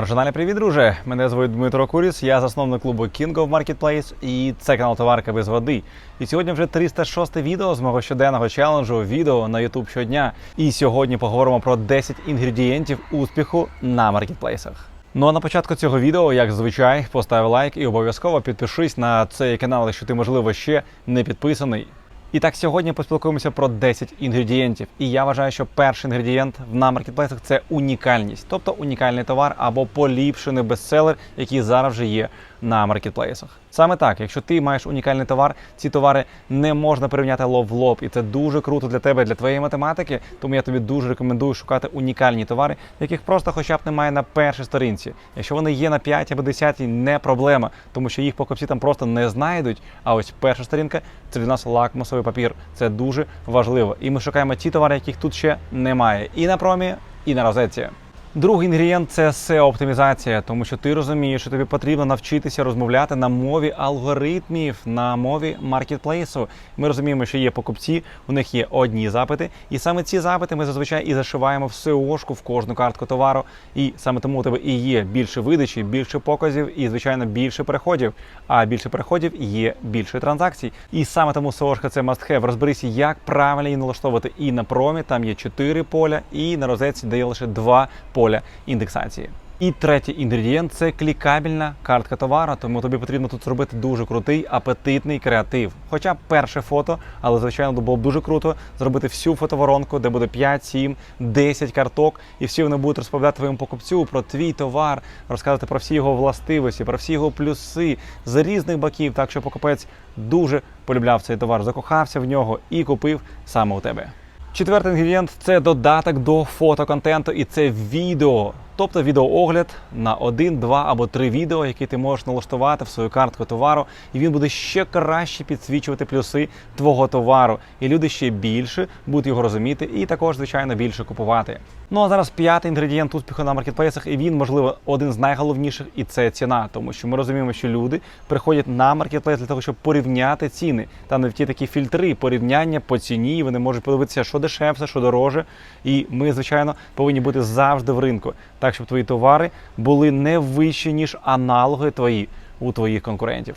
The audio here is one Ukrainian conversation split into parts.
Маржиналі, привіт, друже! Мене звуть Дмитро Куріс, я засновник клубу King of Marketplace і це канал Товарка без води. І сьогодні вже 306 відео з мого щоденного челенджу відео на YouTube щодня. І сьогодні поговоримо про 10 інгредієнтів успіху на маркетплейсах. Ну а на початку цього відео, як зазвичай, постав лайк і обов'язково підпишись на цей канал, якщо ти, можливо, ще не підписаний. І так сьогодні поспілкуємося про 10 інгредієнтів. І я вважаю, що перший інгредієнт на маркетплейсах це унікальність, тобто унікальний товар або поліпшений бестселер, який зараз вже є на маркетплейсах. Саме так, якщо ти маєш унікальний товар, ці товари не можна порівняти лоб в лоб, і це дуже круто для тебе, для твоєї математики. Тому я тобі дуже рекомендую шукати унікальні товари, яких просто хоча б немає на першій сторінці. Якщо вони є на 5 або 10, не проблема, тому що їх покупці там просто не знайдуть. А ось перша сторінка це для нас лакмусовий папір. Це дуже важливо. І ми шукаємо ті товари, яких тут ще немає, і на промі, і на розетці. Другий інгредієнт це SEO-оптимізація, тому що ти розумієш, що тобі потрібно навчитися розмовляти на мові алгоритмів, на мові маркетплейсу. Ми розуміємо, що є покупці, у них є одні запити, і саме ці запити ми зазвичай і зашиваємо в SEO-шку в кожну картку товару. І саме тому у тебе і є більше видачі, більше показів, і звичайно більше переходів. А більше переходів є більше транзакцій. І саме тому SEO-шка це must have. Розберися, як правильно її налаштовувати і на промі. Там є 4 поля, і на розетці дає лише 2 поля індексації. І третій інгредієнт це клікабельна картка товару, тому тобі потрібно тут зробити дуже крутий, апетитний креатив. Хоча перше фото, але звичайно було б дуже круто зробити всю фотоворонку, де буде 5, 7, 10 карток, і всі вони будуть розповідати твоєму покупцю про твій товар, розказувати про всі його властивості, про всі його плюси з різних боків, так що покупець дуже полюбляв цей товар, закохався в нього і купив саме у тебе. Четвертий інгредієнт це додаток до фотоконтенту, і це відео. Тобто відеоогляд на один, два або три відео, які ти можеш налаштувати в свою картку товару, і він буде ще краще підсвічувати плюси твого товару. І люди ще більше будуть його розуміти і також, звичайно, більше купувати. Ну а зараз п'ятий інгредієнт успіху на маркетплейсах, і він, можливо, один з найголовніших, і це ціна. Тому що ми розуміємо, що люди приходять на маркетплейс для того, щоб порівняти ціни. Там навіть є такі фільтри порівняння по ціні. Вони можуть подивитися, що дешевше, що дороже. І ми, звичайно, повинні бути завжди в ринку, так щоб твої товари були не вищі, ніж аналоги твої у твоїх конкурентів.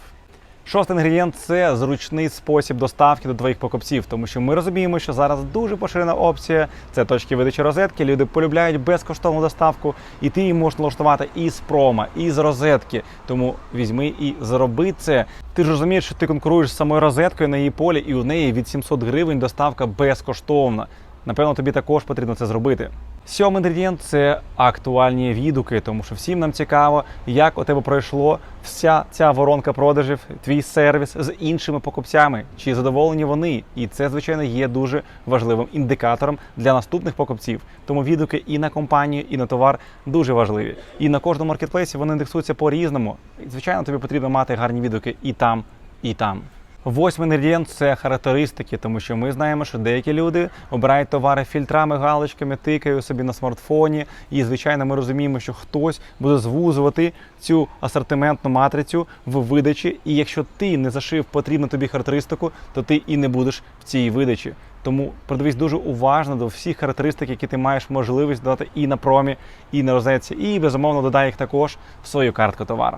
Шостий інгредієнт це зручний спосіб доставки до твоїх покупців, тому що ми розуміємо, що зараз дуже поширена опція. Це точки видачі розетки. Люди полюбляють безкоштовну доставку, і ти її можеш налаштувати і з прома, і з розетки. Тому візьми і зроби це. Ти ж розумієш, що ти конкуруєш з самою розеткою на її полі, і у неї від 700 гривень доставка безкоштовна. Напевно, тобі також потрібно це зробити. Сьомий інгредієнт це актуальні відгуки, тому що всім нам цікаво, як у тебе пройшло вся ця воронка продажів, твій сервіс з іншими покупцями, чи задоволені вони. І це, звичайно, є дуже важливим індикатором для наступних покупців. Тому відгуки і на компанію, і на товар дуже важливі. І на кожному маркетплейсі вони індексуються по-різному. Звичайно, тобі потрібно мати гарні відгуки і там, і там. Восьмий інгредієнт це характеристики, тому що ми знаємо, що деякі люди обирають товари фільтрами, галочками, тикають собі на смартфоні. І, звичайно, ми розуміємо, що хтось буде звузувати цю асортиментну матрицю в видачі. І якщо ти не зашив потрібну тобі характеристику, то ти і не будеш в цій видачі. Тому продивись дуже уважно до всіх характеристик, які ти маєш можливість додати і на промі, і на розетці, і безумовно додай їх також в свою картку товару.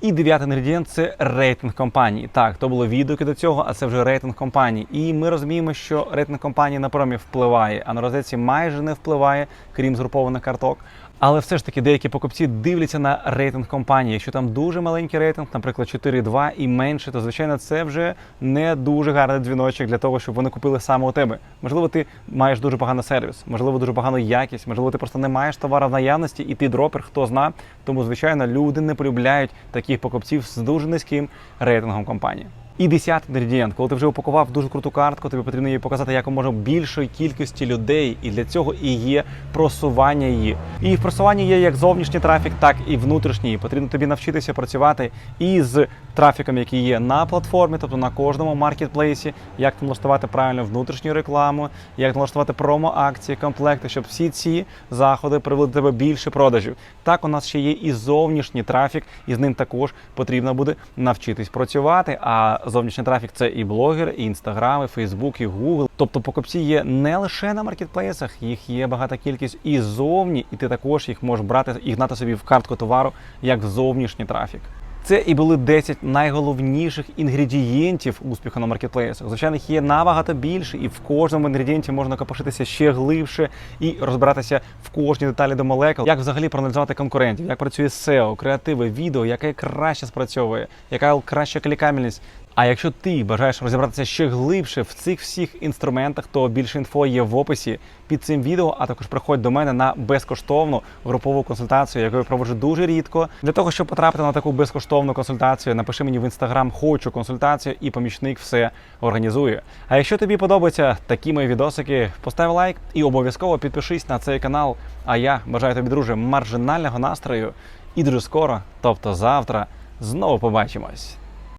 І дев'ятий інгредієнт це рейтинг компанії. Так, то було відгуки до цього, а це вже рейтинг компанії. І ми розуміємо, що рейтинг компанії на промі впливає, а на розетці майже не впливає, крім згрупованих карток. Але все ж таки деякі покупці дивляться на рейтинг компанії. Якщо там дуже маленький рейтинг, наприклад, 4,2 і менше, то звичайно це вже не дуже гарний дзвіночок для того, щоб вони купили саме у тебе. Можливо, ти маєш дуже поганий сервіс, можливо, дуже погану якість, можливо, ти просто не маєш товару в наявності, і ти дропер, хто зна. Тому, звичайно, люди не полюбляють таких покупців з дуже низьким рейтингом компанії. І десятий інгредієнт, коли ти вже упакував дуже круту картку, тобі потрібно її показати якомога більшої кількості людей, і для цього і є просування її. І в просуванні є як зовнішній трафік, так і внутрішній. Потрібно тобі навчитися працювати і з трафіком, який є на платформі, тобто на кожному маркетплейсі, як налаштувати правильно внутрішню рекламу, як налаштувати промо-акції, комплекти, щоб всі ці заходи привели до тебе більше продажів. Так, у нас ще є і зовнішній трафік, і з ним також потрібно буде навчитись працювати. А зовнішній трафік це і блогер, і інстаграм, і Фейсбук, і Google. Тобто покупці є не лише на маркетплейсах, їх є багата кількість і зовні, і ти також їх можеш брати і гнати собі в картку товару як зовнішній трафік. Це і були 10 найголовніших інгредієнтів успіху на маркетплейсах. Звичайно, їх є набагато більше, і в кожному інгредієнті можна копошитися ще глибше і розбиратися в кожній деталі до молекул. Як взагалі проаналізувати конкурентів, як працює SEO, креативи, відео, яке краще спрацьовує, яка краща клікабельність. А якщо ти бажаєш розібратися ще глибше в цих всіх інструментах, то більше інфо є в описі під цим відео, а також приходь до мене на безкоштовну групову консультацію, яку я проводжу дуже рідко. Для того, щоб потрапити на таку безкоштовну консультацію, напиши мені в інстаграм хочу консультацію, і помічник все організує. А якщо тобі подобаються такі мої відосики, постав лайк і обов'язково підпишись на цей канал. А я бажаю тобі, друже, маржинального настрою і дуже скоро, тобто завтра, знову побачимось.